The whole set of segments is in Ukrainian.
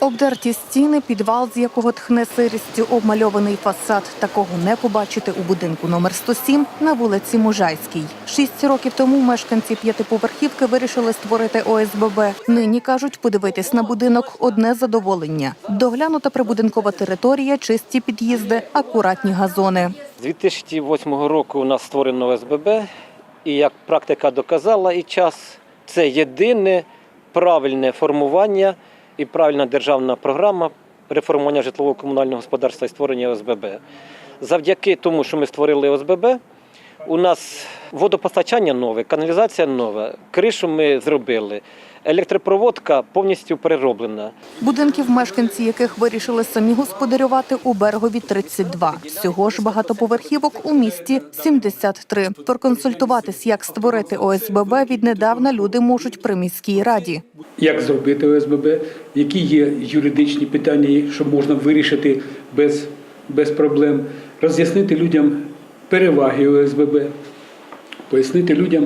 Обдерті стіни, підвал, з якого тхне сирістю, обмальований фасад. Такого не побачити у будинку номер 107 на вулиці Мужайській. Шість років тому мешканці п'ятиповерхівки вирішили створити ОСББ. Нині кажуть, подивитись на будинок одне задоволення. Доглянута прибудинкова територія, чисті під'їзди, акуратні газони. З 2008 року у нас створено ОСББ, і як практика доказала, і час це єдине правильне формування і правильна державна програма реформування житлово-комунального господарства і створення ОСББ. Завдяки тому, що ми створили ОСББ, у нас водопостачання нове, каналізація нова, кришу ми зробили, електропроводка повністю перероблена. Будинків, мешканці яких вирішили самі господарювати у берегові 32. Всього ж багатоповерхівок у місті 73. Проконсультуватись, як створити ОСББ, віднедавна люди можуть при міській раді. як зробити ОСББ, які є юридичні питання, що можна вирішити без, без проблем, роз'яснити людям переваги ОСББ, пояснити людям,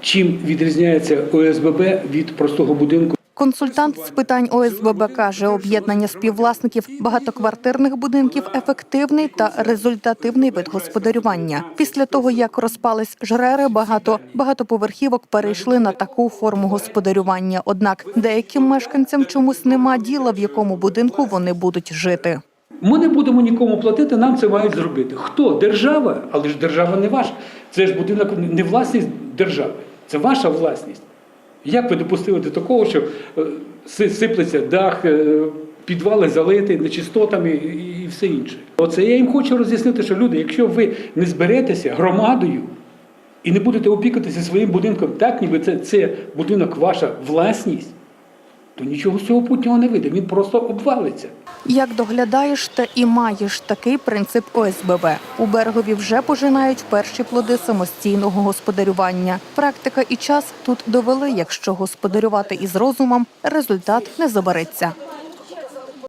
чим відрізняється ОСББ від простого будинку. Консультант з питань ОСББ каже, об'єднання співвласників багатоквартирних будинків ефективний та результативний вид господарювання. Після того, як розпались жрери, багато багатоповерхівок перейшли на таку форму господарювання. Однак деяким мешканцям чомусь нема діла, в якому будинку вони будуть жити. Ми не будемо нікому платити, нам це мають зробити. Хто? Держава, але ж держава не ваша. Це ж будинок не власність держави, це ваша власність. Як ви допустили до такого, що е, сиплеться дах, е, підвали залиті нечистотами і все інше? Оце я їм хочу роз'яснити, що люди, якщо ви не зберетеся громадою і не будете опікуватися своїм будинком так, ніби це, це будинок ваша власність, то нічого з цього путнього не вийде. Він просто обвалиться. Як доглядаєш, та і маєш такий принцип ОСББ. У берегові вже пожинають перші плоди самостійного господарювання. Практика і час тут довели, якщо господарювати із розумом, результат не забереться.